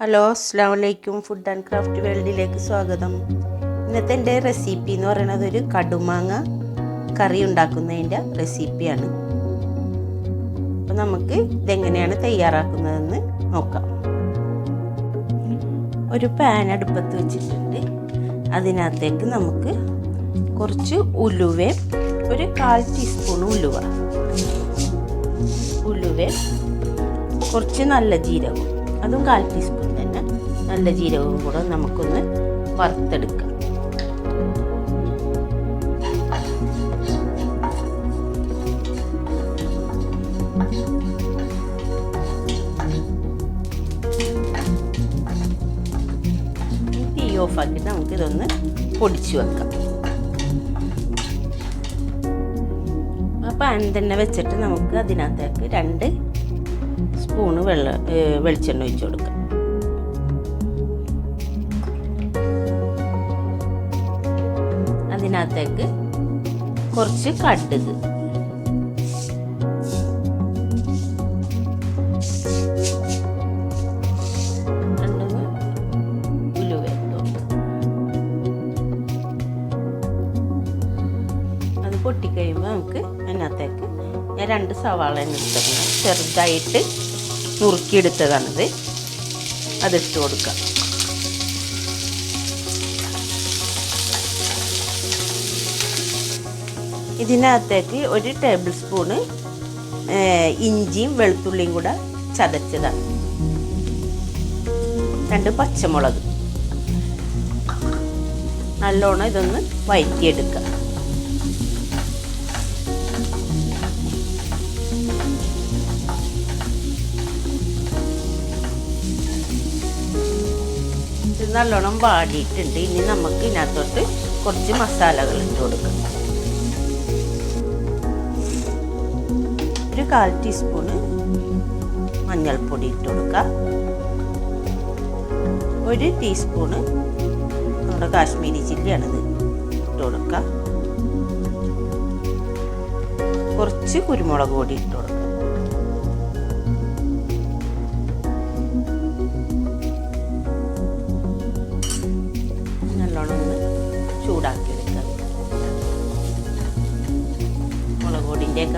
Hello അസ്സാം വലൈക്കും food and craft വേൾഡിലേക്ക് സ്വാഗതം. ഇന്നത്തെ എന്റെ റെസിപ്പി എന്ന് പറയുന്നത് ഒരു കടുമാങ്ങ കറി ഉണ്ടാക്കുന്നതിന്റെ റെസിപ്പിയാണ് അപ്പോൾ നമുക്ക് ഇതെങ്ങനെയാണ് തയ്യാറാക്കുന്നതെന്ന് നോക്കാം. ഒരു പാൻ അടുപ്പത്ത് വെച്ചിട്ടുണ്ട്. അതിനകത്തേക്ക് നമുക്ക് കുറച്ച് ഉലുവയും ഒരു കാൽ ടീസ്പൂൺ ഉലുവ. ഉലുവയും കുറച്ച് നല്ല ജീരകം. അതും കാൽ ടീസ്പൂൺ തന്നെ. നല്ല ജീരകവും കൂടെ നമുക്കൊന്ന് വറുത്തെടുക്കാം. തീ ഓഫാക്കിയിട്ട് നമുക്കിതൊന്ന് പൊടിച്ചു വെക്കാം. അപ്പൊ പാൻ തന്നെ വെച്ചിട്ട് നമുക്ക് അതിനകത്തേക്ക് രണ്ട് സ്പൂണ് വെള്ള വെളിച്ചെണ്ണ ഒഴിച്ചു കൊടുക്കുക. അതിനകത്തേക്ക് കുറച്ച് കടുക്. പൊട്ടിക്കഴിയുമ്പോൾ നമുക്ക് അതിനകത്തേക്ക് ഞാൻ രണ്ട് സവാള എടുത്തിട്ടുണ്ട് ചെറുതായിട്ട് നുറുക്കിയെടുത്തതാണിത്. അതിട്ട് കൊടുക്കാം. ഇതിനകത്തേക്ക് ഒരു ടേബിൾ സ്പൂണ് ഇഞ്ചിയും വെളുത്തുള്ളിയും കൂടെ ചതച്ചതാണ്. രണ്ട് പച്ചമുളക്. നല്ലോണം ഇതൊന്ന് വഴറ്റിയെടുക്കുക നല്ലോണം വാടിയിട്ടുണ്ട്. ഇനി നമുക്ക് ഇതിനകത്തോട്ട് കുറച്ച് മസാലകൾ ഇട്ട് കൊടുക്കാം. ഒരു കാൽ ടീസ്പൂണ് മഞ്ഞൾപ്പൊടി ഇട്ട് കൊടുക്കുക ഒരു ടീസ്പൂണ് നമ്മുടെ കാശ്മീരി ചില്ലിയാണിത് ഇട്ട് കൊടുക്കുക കുറച്ച് കുരുമുളക് പൊടി ഇട്ട് കൊടുക്കുക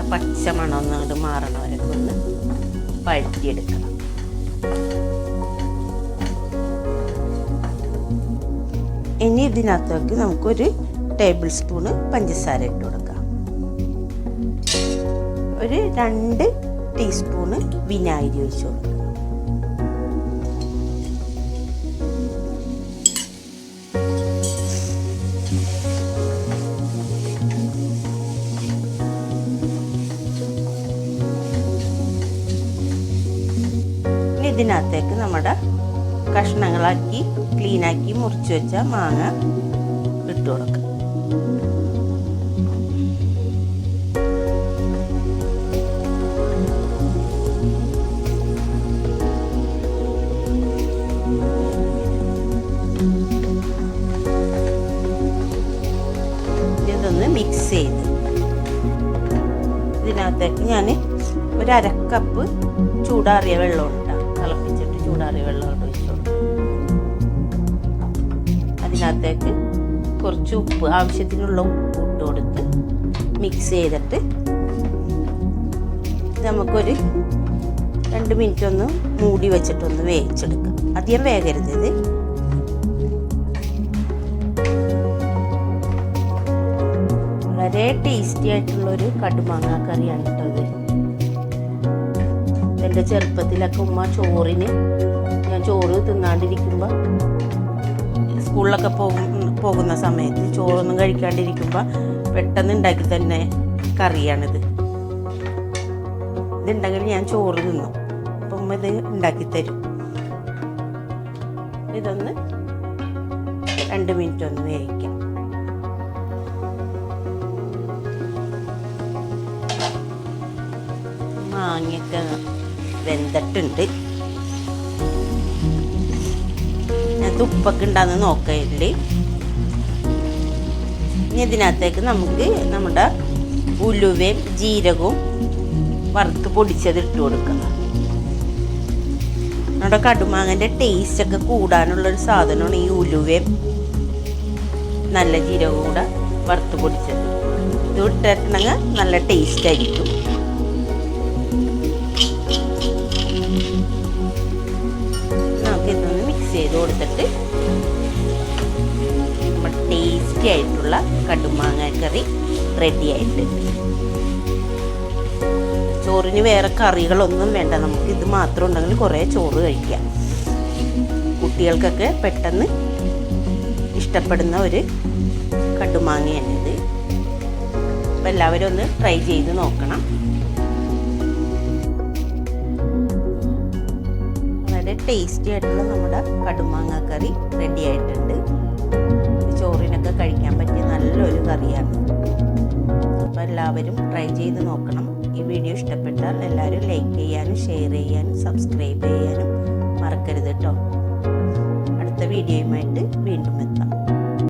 പൊടിന്റെയൊക്കെ പച്ച മണം ഒന്ന് അങ്ങോട്ട് വരെ ഒന്ന് വഴറ്റിയെടുക്കണം ഇനി ഇതിനകത്തേക്ക് നമുക്കൊരു ടേബിൾ സ്പൂണ് പഞ്ചസാര ഇട്ട് കൊടുക്കാം. ഒരു രണ്ട് ടീസ്പൂണ് വിനാഗിരി ഒഴിച്ച് കൊടുക്കുക ഇതിനകത്തേക്ക് നമ്മുടെ കഷ്ണങ്ങളാക്കി ക്ലീനാക്കി മുറിച്ച് വെച്ച മാങ്ങ ഇട്ട് കൊടുക്കാം. മിക്സ് ചെയ്ത്. ഇതിനകത്തേക്ക് ഞാൻ ഒരു അരക്കപ്പ് ചൂടാറിയ വെള്ളം ഉണ്ടാകും തിളപ്പിച്ചിട്ട് ചൂടാറിയ വെള്ളം അവിടെ ഒഴിച്ചു. അതിനകത്തേക്ക് കുറച്ച് ഉപ്പ് ആവശ്യത്തിനുള്ള ഉപ്പ് ഇട്ട് കൊടുത്ത് മിക്സ് ചെയ്തിട്ട് നമുക്കൊരു രണ്ട് മിനിറ്റ് ഒന്ന് മൂടി വെച്ചിട്ടൊന്ന് വേവിച്ചെടുക്കാം. അധികം വേഗരുത് ഇത്. വളരെ ടേസ്റ്റി ആയിട്ടുള്ളൊരു കടുമാങ്ങ കറിയാണ് കേട്ടോ ഇത്. എന്റെ ചെറുപ്പത്തിലൊക്കെ ഉമ്മ ചോറിന് ഞാൻ ചോറ് തിന്നാണ്ടിരിക്കുമ്പോൾ സ്കൂളിലൊക്കെ പോകും പോകുന്ന സമയത്ത് ചോറൊന്നും കഴിക്കാണ്ടിരിക്കുമ്പോൾ പെട്ടെന്ന് ഉണ്ടാക്കി തന്നെ കറിയാണിത്. ഇതുണ്ടെങ്കിൽ ഞാൻ ചോറ് തിന്നു. അപ്പം ഉമ്മ ഇത് ഉണ്ടാക്കി തരും. ഇതൊന്ന് രണ്ട് മിനിറ്റ് ഒന്ന് വേവിക്കാം. മാങ്ങയൊക്കെ വെന്തിട്ടുണ്ട്. ഞാൻ ഉപ്പൊക്കെ നോക്കയില്ല ഇനി ഇതിനകത്തേക്ക് നമുക്ക് നമ്മുടെ ഉലുവയും ജീരകവും വറുത്ത് പൊടിച്ചത് ഇട്ട് കൊടുക്കണം. നമ്മുടെ കടുമാങ്ങന്റെ ടേസ്റ്റ് ഒക്കെ കൂടാനുള്ളൊരു സാധനമാണ് ഈ ഉലുവയും നല്ല ജീരകവും കൂടെ വറുത്ത് പൊടിച്ചത്. ഇത് ഇട്ടിട്ടുണ്ടെങ്കിൽ നല്ല ടേസ്റ്റ് ആയിരിക്കും. ചെയ്ത് കൊടുത്തിട്ട് നമ്മൾ ടേസ്റ്റി ആയിട്ടുള്ള കടുമാങ്ങ കറി റെഡി ആയിട്ടുണ്ട് ചോറിന് വേറെ കറികളൊന്നും വേണ്ട. നമുക്ക് ഇത് മാത്രം ഉണ്ടെങ്കിൽ കുറേ ചോറ് കഴിക്കാം കുട്ടികൾക്കൊക്കെ പെട്ടെന്ന് ഇഷ്ടപ്പെടുന്ന ഒരു കടുമാങ്ങയാണിത്. അപ്പം എല്ലാവരും ഒന്ന് ട്രൈ ചെയ്ത് നോക്കണം. ടേസ്റ്റി ആയിട്ടുള്ള നമ്മുടെ കടുമാങ്ങ കറി റെഡി ആയിട്ടുണ്ട്. ചോറിനൊക്കെ കഴിക്കാൻ പറ്റിയ നല്ലൊരു കറിയാണ്. അപ്പോൾ എല്ലാവരും ട്രൈ ചെയ്ത് നോക്കണം. ഈ വീഡിയോ ഇഷ്ടപ്പെട്ടാൽ എല്ലാവരും ലൈക്ക് ചെയ്യാനും ഷെയർ ചെയ്യാനും സബ്സ്ക്രൈബ് ചെയ്യാനും മറക്കരുത് കേട്ടോ അടുത്ത വീഡിയോയുമായിട്ട് വീണ്ടും എത്താം.